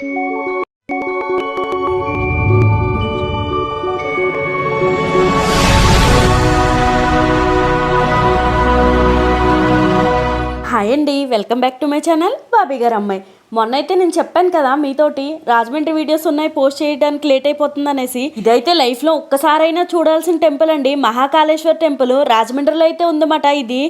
Hi అండి welcome back to my channel Bobby గారు అమ్మాయి. మొన్న అయితే నేను చెప్పాను కదా మీతోటి. రాజమండ్రి వీడియోస్ ఉన్నాయి పోస్ట్ చేయడానికి లేట్ అయిపోతుంది అనేసి ఇదైతే లైఫ్లో ఒక్కసారైనా చూడాల్సిన టెంపుల్ అండి. మహాకాళేశ్వర్ టెంపుల్ రాజమండ్రిలో అయితే ఉందన్నమాట ఇది.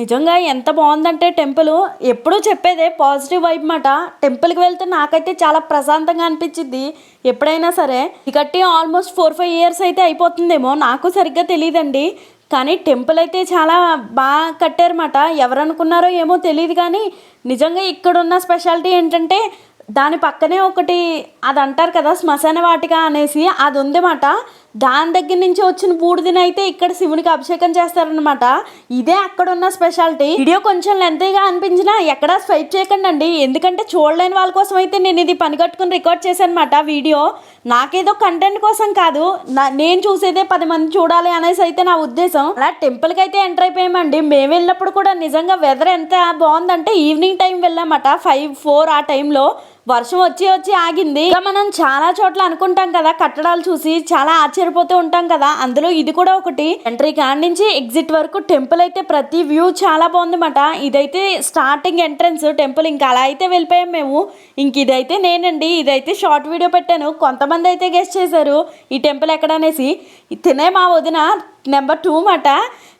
నిజంగా ఎంత బాగుందంటే టెంపుల్ ఎప్పుడూ చెప్పేదే పాజిటివ్ వైబ్ మాట టెంపుల్కి వెళ్తే నాకైతే చాలా ప్రశాంతంగా అనిపించింది ఎప్పుడైనా సరే. ఇకట్టి ఆల్మోస్ట్ ఫోర్ ఫైవ్ ఇయర్స్ అయితే అయిపోతుందేమో. నాకు సరిగ్గా తెలియదండి. కానీ టెంపుల్ అయితే చాలా బాగా కట్టారన్నమాట. ఎవరనుకున్నారో ఏమో తెలియదు కానీ నిజంగా ఇక్కడున్న స్పెషాలిటీ ఏంటంటే దాని పక్కనే ఒకటి అది అంటారు కదా శ్మశాన వాటిక అనేసి అది ఉందన్నమాట దాని దగ్గర నుంచి వచ్చిన బూడిదని అయితే ఇక్కడ శివునికి అభిషేకం చేస్తారనమాట ఇదే అక్కడ ఉన్న స్పెషాలిటీ. వీడియో కొంచెం లెంతీగా అనిపించినా ఎక్కడా స్వైప్ చేయకండి అండి ఎందుకంటే చూడలేని వాళ్ళ కోసం అయితే నేను ఇది పని కట్టుకుని రికార్డ్ చేశానమాట వీడియో. నాకేదో కంటెంట్ కోసం కాదు. నా నేను చూసేదే పది మంది చూడాలి అనేసి అయితే నా ఉద్దేశం. అలా టెంపుల్కి అయితే ఎంటర్ అయిపోయామండి. మేము వెళ్ళినప్పుడు కూడా నిజంగా వెదర్ ఎంత బాగుందంటే ఈవినింగ్ టైం వెళ్ళామట. ఫైవ్ ఫోర్ ఆ టైంలో వర్షం వచ్చి వచ్చి ఆగింది. ఇంకా మనం చాలా చోట్ల అనుకుంటాం కదా కట్టడాలు చూసి చాలా ఆశ్చర్యపోతూ ఉంటాం కదా. అందులో ఇది కూడా ఒకటి. ఎంట్రీ కాడ నుంచి ఎగ్జిట్ వరకు టెంపుల్ అయితే ప్రతి వ్యూ చాలా బాగుందన్నమాట. ఇదైతే స్టార్టింగ్ ఎంట్రన్స్ టెంపుల్ ఇంకా అలా అయితే వెళ్ళిపోయాం మేము. ఇంక ఇదైతే నేనండి ఇదైతే షార్ట్ వీడియో పెట్టాను. కొంతమంది అయితే గెస్ట్ చేశారు ఈ టెంపుల్ ఎక్కడ అనేసి. తినే మా వదిన నెంబర్ టూ మాట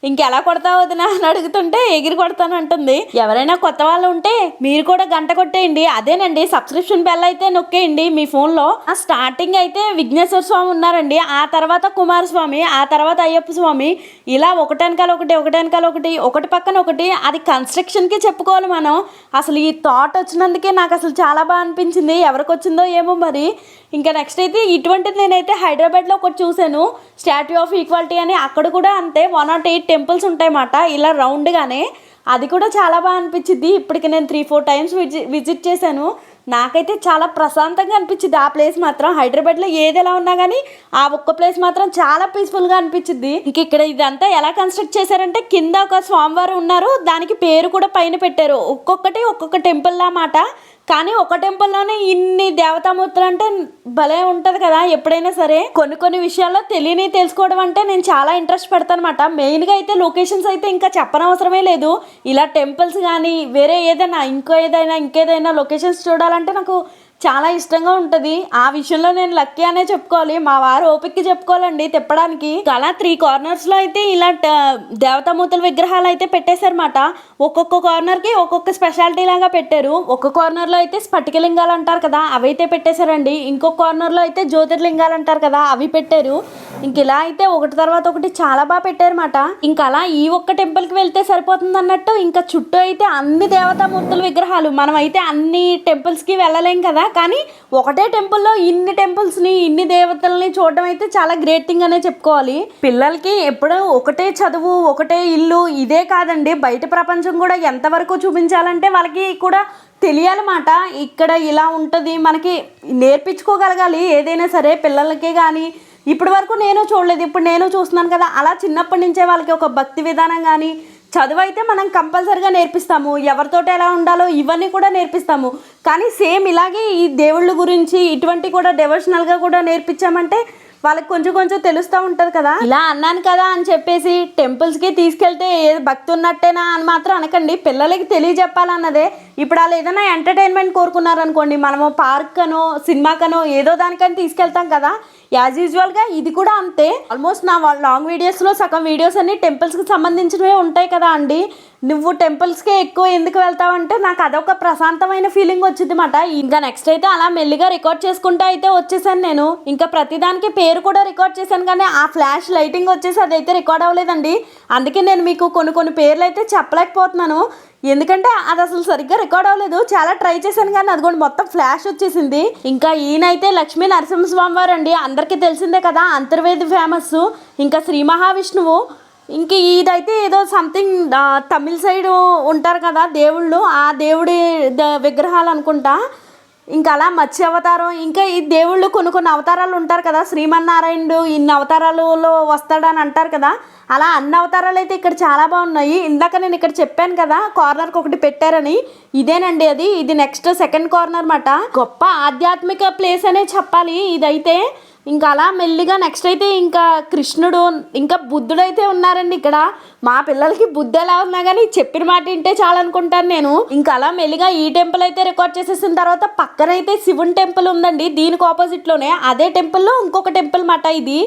ఇంకెలా కొడతావు వదినా అని అడుగుతుంటే ఎగిరి కొడతాను అంటుంది. ఎవరైనా కొత్త వాళ్ళు ఉంటే మీరు కూడా గంట కొట్టేయండి. అదేనండి సబ్స్క్రిప్షన్ బెల్ అయితే నొక్కేయండి మీ ఫోన్లో. ఆ స్టార్టింగ్ అయితే విఘ్నేశ్వర స్వామి ఉన్నారండి. ఆ తర్వాత కుమారస్వామి ఆ తర్వాత అయ్యప్ప స్వామి. ఇలా ఒకటెనకాల ఒకటి ఒకటెనకాల ఒకటి ఒకటి పక్కన ఒకటి. అది కన్స్ట్రక్షన్కి చెప్పుకోవాలి మనం. అసలు ఈ థాట్ వచ్చినందుకే నాకు అసలు చాలా బాగా అనిపించింది. ఎవరికి వచ్చిందో ఏమో మరి. ఇంకా నెక్స్ట్ అయితే ఇటువంటిది నేనైతే హైదరాబాద్లో ఒకటి చూశాను. స్టాట్యూ ఆఫ్ ఈక్వాలిటీ అని అక్కడ కూడా అంతే వన్ నాట్ ఎయిట్ టెంపుల్స్ ఉంటాయన్నమాట. ఇలా రౌండ్గానే అది కూడా చాలా బాగా అనిపించింది ఇప్పటికి నేను త్రీ ఫోర్ టైమ్స్ విజి విజిట్ చేశాను. నాకైతే చాలా ప్రశాంతంగా అనిపించింది ఆ ప్లేస్ మాత్రం హైదరాబాద్లో ఏది ఎలా ఉన్నా కానీ ఆ ఒక్క ప్లేస్ మాత్రం చాలా పీస్ఫుల్గా అనిపించింది ఇంక ఇక్కడ ఇదంతా ఎలా కన్స్ట్రక్ట్ చేశారంటే కింద ఒక స్వామివారు ఉన్నారు. దానికి పేరు కూడా పైన పెట్టారు. ఒక్కొక్కటి ఒక్కొక్క టెంపుల్ మాట. కానీ ఒక టెంపుల్లోనే ఇన్ని దేవతామూర్తులు అంటే భలే ఉంటుంది కదా. ఎప్పుడైనా సరే కొన్ని కొన్ని విషయాల్లో తెలియని తెలుసుకోవడం అంటే నేను చాలా ఇంట్రెస్ట్ పెడతాను అనమాట మెయిన్గా అయితే లొకేషన్స్ అయితే ఇంకా చెప్పనవసరమే లేదు. ఇలా టెంపుల్స్ కానీ వేరే ఏదైనా ఇంకో ఏదైనా ఇంకేదైనా లొకేషన్స్ చూడాలంటే నాకు చాలా ఇష్టంగా ఉంటుంది. ఆ విషయంలో నేను లక్కీ అనే చెప్పుకోవాలి. మా వారు ఓపిక్కి చెప్పుకోవాలండి తిప్పడానికి. అలా త్రీ కార్నర్స్లో అయితే ఇలా ట- దేవతామూర్తుల విగ్రహాలు అయితే పెట్టేశారన్నమాట. ఒక్కొక్క కార్నర్కి ఒక్కొక్క స్పెషాలిటీ లాగా పెట్టారు. ఒక కార్నర్లో అయితే స్ఫటికలింగాలు అంటారు కదా అవి అయితే పెట్టేశారండి. ఇంకో కార్నర్లో అయితే జ్యోతిర్లింగాలు అంటారు కదా అవి పెట్టారు. ఇంక ఇలా అయితే ఒకటి తర్వాత ఒకటి చాలా బాగా పెట్టారన్నమాట. ఇంకా అలా ఈ ఒక్క టెంపుల్కి వెళ్తే సరిపోతుంది అన్నట్టు ఇంకా చుట్టూ అయితే అన్ని దేవతామూర్తుల విగ్రహాలు. మనం అయితే అన్ని టెంపుల్స్కి వెళ్ళలేం కదా కానీ ఒకటే టెంపుల్లో ఇన్ని టెంపుల్స్ని ఇన్ని దేవతల్ని చూడడం అయితే చాలా గ్రేట్ థింగ్ అనే చెప్పుకోవాలి. పిల్లలకి ఎప్పుడూ ఒకటే చదువు ఒకటే ఇల్లు ఇదే కాదండి. బయట ప్రపంచం కూడా ఎంతవరకు చూపించాలంటే వాళ్ళకి కూడా తెలియాలన్నమాట. ఇక్కడ ఇలా ఉంటుంది మనకి నేర్పించుకోగలగాలి. ఏదైనా సరే పిల్లలకే కానీ ఇప్పటి వరకు నేను చూడలేదు. ఇప్పుడు నేను చూస్తున్నాను కదా అలా చిన్నప్పటి నుంచే వాళ్ళకి ఒక భక్తి విధానం కానీ చదువు అయితే మనం కంపల్సరిగా నేర్పిస్తాము. ఎవరితోటి ఎలా ఉండాలో ఇవన్నీ కూడా నేర్పిస్తాము. కానీ సేమ్ ఇలాగే ఈ దేవుళ్ళ గురించి ఇటువంటి కూడా డెవోషనల్గా కూడా నేర్పించామంటే వాళ్ళకి కొంచెం కొంచెం తెలుస్తూ ఉంటుంది కదా. ఇలా అన్నాను కదా అని చెప్పేసి టెంపుల్స్కి తీసుకెళ్తే ఏ భక్తి ఉన్నట్టేనా అని మాత్రం అనకండి. పిల్లలకి తెలియజెప్పాలన్నదే. ఇప్పుడు వాళ్ళు ఏదైనా ఎంటర్టైన్మెంట్ కోరుకున్నారనుకోండి మనము పార్క్ అనో సినిమాకనో ఏదో దానికని తీసుకెళ్తాం కదా. యాజ్ యూజువల్గా ఇది కూడా అంతే. ఆల్మోస్ట్ నా లాంగ్ వీడియోస్లో సగం వీడియోస్ అన్ని టెంపుల్స్కి సంబంధించినవే ఉంటాయి కదా అండి. నువ్వు టెంపుల్స్కే ఎక్కువ ఎందుకు వెళ్తావంటే నాకు అదొక ప్రశాంతమైన ఫీలింగ్ వచ్చింది మాట ఇంకా నెక్స్ట్ అయితే అలా మెల్లిగా రికార్డ్ చేసుకుంటూ అయితే వచ్చేసాను నేను. ఇంకా ప్రతిదానికి పేరు కూడా రికార్డ్ చేశాను కానీ ఆ ఫ్లాష్ లైటింగ్ వచ్చేసి అదైతే రికార్డ్ అవ్వలేదండి. అందుకే నేను మీకు కొన్ని కొన్ని పేర్లు అయితే చెప్పలేకపోతున్నాను. ఎందుకంటే అది అసలు సరిగ్గా రికార్డ్ అవ్వలేదు. చాలా ట్రై చేశాను కానీ అది కూడా మొత్తం ఫ్లాష్ వచ్చేసింది. ఇంకా ఈయనైతే లక్ష్మీ నరసింహస్వామి వారు అండి అందరికీ తెలిసిందే కదా అంతర్వేది ఫేమస్ ఇంకా శ్రీ మహావిష్ణువు. ఇంక ఇదైతే ఏదో సంథింగ్ తమిళ సైడ్ ఉంటారు కదా దేవుళ్ళు ఆ దేవుడి ద- విగ్రహాలు అనుకుంటా. ఇంకా అలా మత్స్య అవతారం ఇంకా ఈ దేవుళ్ళు కొన్ని కొన్ని అవతారాలు ఉంటారు కదా శ్రీమన్నారాయణుడు ఇన్ని అవతారాలలో వస్తాడని అంటారు కదా అలా అన్ని అవతారాలు అయితే ఇక్కడ చాలా బాగున్నాయి. ఇందాక నేను ఇక్కడ చెప్పాను కదా కార్నర్కి ఒకటి పెట్టారని ఇదేనండి అది ఇది నెక్స్ట్ సెకండ్ కార్నర్ మాట. గొప్ప ఆధ్యాత్మిక ప్లేస్ అనే చెప్పాలి ఇదైతే. ఇంకా అలా మెల్లిగా నెక్స్ట్ అయితే ఇంకా కృష్ణుడు ఇంకా బుద్ధుడు అయితే ఉన్నారండి ఇక్కడ. మా పిల్లలకి బుద్ధి ఎలా ఉన్నా కానీ చెప్పిన మాట వింటే చాలనుకుంటాను నేను. ఇంకా అలా మెల్లిగా ఈ టెంపుల్ అయితే రికార్డ్ చేసేసిన తర్వాత పక్కన అయితే శివుని టెంపుల్ ఉందండి. దీనికి ఆపోజిట్లోనే అదే టెంపుల్లో ఇంకొక టెంపుల్ మాట ఇది.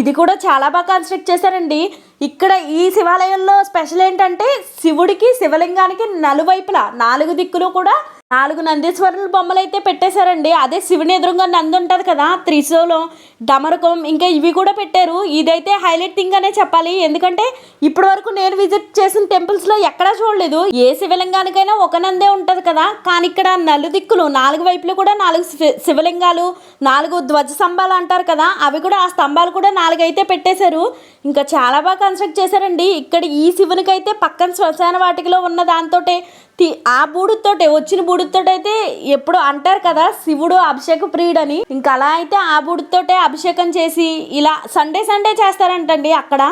ఇది కూడా చాలా బాగా కన్స్ట్రక్ట్ చేశారండి. ఇక్కడ ఈ శివాలయంలో స్పెషల్ ఏంటంటే శివుడికి శివలింగానికి నలువైపులా నాలుగు దిక్కులు కూడా నాలుగు నందీశ్వరుల బొమ్మలు అయితే పెట్టేశారండి. అదే శివుని ఎదురుగా నంది ఉంటుంది కదా త్రిశూలం డమరకం ఇంకా ఇవి కూడా పెట్టారు. ఇదైతే హైలైట్ థింగ్ అనే చెప్పాలి. ఎందుకంటే ఇప్పటి వరకు నేను విజిట్ చేసిన టెంపుల్స్లో ఎక్కడా చూడలేదు. ఏ శివలింగానికైనా ఒక నందే ఉంటుంది కదా. కానీ ఇక్కడ నలుదిక్కులు నాలుగు వైపులు కూడా నాలుగు శివ- శివలింగాలు నాలుగు ధ్వజ స్తంభాలు అంటారు కదా అవి కూడా ఆ స్తంభాలు కూడా నాలుగు అయితే పెట్టేశారు. ఇంకా చాలా బాగా కన్స్ట్రక్ట్ చేశారండి. ఇక్కడ ఈ శివునికైతే పక్కన శ్మశాన వాటికలో ఉన్న దాంతో తి- ఆ బూడుతోటే వచ్చిన బూడు అయితే ఎప్పుడు అంటారు కదా శివుడు అభిషేక ప్రియుడని. ఇంకా అలా అయితే ఆ బుడితోటే అభిషేకం చేసి ఇలా సండే సండే చేస్తారంటండి అక్కడ.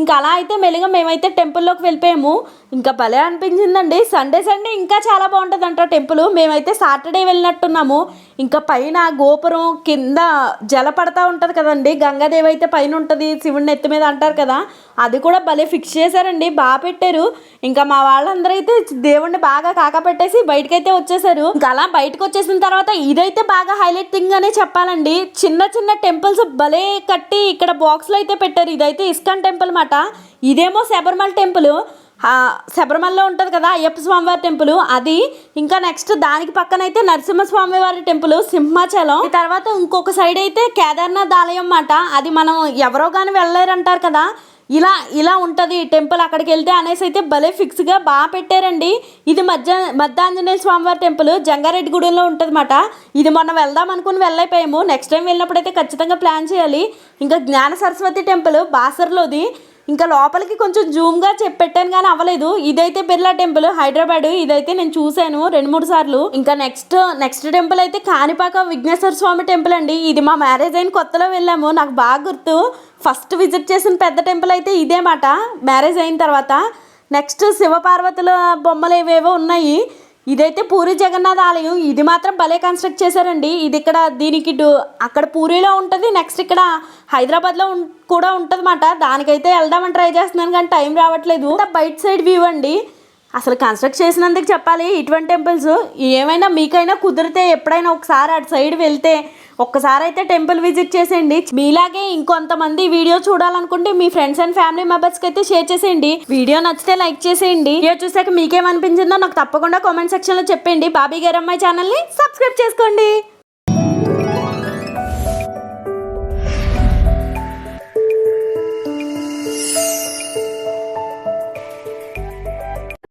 ఇంకా అలా అయితే మెల్లిగా మేమైతే టెంపుల్లోకి వెళ్ళిపోయాము. ఇంకా భలే అనిపించిందండి. సండే సండే ఇంకా చాలా బాగుంటుంది అంట టెంపుల్. మేమైతే సాటర్డే వెళ్ళినట్టున్నాము. ఇంకా పైన గోపురం కింద జల పడతా ఉంటుంది కదండి. గంగాదేవి అయితే పైన ఉంటుంది శివుడిని ఎత్తి మీద అంటారు కదా. అది కూడా భలే ఫిక్స్ చేశారండి బాగా పెట్టారు. ఇంకా మా వాళ్ళందరూ అయితే దేవుణ్ణి బాగా కాకపెట్టేసి బయటకైతే వచ్చేసారు. ఇంకా అలా బయటకు వచ్చేసిన తర్వాత ఇదైతే బాగా హైలైట్ థింగ్ అనే చెప్పాలండి. చిన్న చిన్న టెంపుల్స్ భలే కట్టి ఇక్కడ బాక్స్లో అయితే పెట్టారు. ఇదైతే ఇస్కాన్ టెంపుల్ మాట. ఇదేమో శబరిమల టెంపుల్ శబరిమలలో ఉంటుంది కదా అయ్యప్ప స్వామివారి టెంపుల్. అది ఇంకా నెక్స్ట్ దానికి పక్కన అయితే నరసింహస్వామి వారి టెంపుల్ సింహాచలం. తర్వాత ఇంకొక సైడ్ అయితే కేదార్నాథ్ ఆలయం మాట అది మనం ఎవరో కానీ వెళ్ళలేరంటారు కదా. ఇలా ఇలా ఉంటుంది టెంపుల్ అక్కడికి వెళ్తే అనేసి అయితే భలే ఫిక్స్గా బాగా పెట్టారండి. ఇది మధ్య మధ్యాంజనేయ స్వామివారి టెంపుల్ జంగారెడ్డిగూడెంలో ఉంటుంది మాట ఇది మొన్న వెళ్దాం అనుకుని వెళ్ళైపోయాము. నెక్స్ట్ టైం వెళ్ళినప్పుడు అయితే ఖచ్చితంగా ప్లాన్ చేయాలి. ఇంకా జ్ఞాన సరస్వతి టెంపుల్ బాసర్లోది. ఇంకా లోపలికి కొంచెం జూమ్గా చెప్పెట్టాను కానీ అవ్వలేదు. ఇదైతే బిర్లా టెంపుల్ హైదరాబాద్. ఇదైతే నేను చూశాను రెండు మూడు సార్లు. ఇంకా నెక్స్ట్ నెక్స్ట్ టెంపుల్ అయితే కాణిపాక విఘ్నేశ్వర స్వామి టెంపుల్ అండి. ఇది మా మ్యారేజ్ అయిన కొత్తలో వెళ్ళాము. నాకు బాగా గుర్తు. ఫస్ట్ విజిట్ చేసిన పెద్ద టెంపుల్ అయితే ఇదే మాట. మ్యారేజ్ అయిన తర్వాత నెక్స్ట్ శివపార్వతుల బొమ్మలు ఏవేవో ఉన్నాయి. ఇదైతే పూరి జగన్నాథ్ ఆలయం. ఇది మాత్రం భలే కన్స్ట్రక్ట్ చేశారండి. ఇది ఇక్కడ దీనికి అక్కడ పూరిలో ఉంటుంది నెక్స్ట్ ఇక్కడ హైదరాబాద్లో ఉం- కూడా ఉంటుంది మాట దానికైతే వెళ్దామని ట్రై చేస్తున్నాను కానీ టైం రావట్లేదు. బయట సైడ్ వ్యూ అండి. అసలు కన్స్ట్రక్ట్ చేసినందుకు చెప్పాలి. ఇటువంటి టెంపుల్స్ ఏమైనా మీకైనా కుదిరితే ఎప్పుడైనా ఒకసారి అటు సైడ్ వెళ్తే ఒక్కసారి అయితే టెంపుల్ విజిట్ చేసేయండి. మీలాగే ఇంకొంతమంది వీడియో చూడాలనుకుంటే మీ ఫ్రెండ్స్ అండ్ ఫ్యామిలీ మెంబర్స్కి అయితే షేర్ చేసేయండి. వీడియో నచ్చితే లైక్ చేసేయండి. వీడియో చూసాక మీకేమనిపించిందో నాకు తప్పకుండా కామెంట్ సెక్షన్లో చెప్పండి. బాబీ గారమ్మాయి ఛానల్ని సబ్స్క్రైబ్ చేసుకోండి.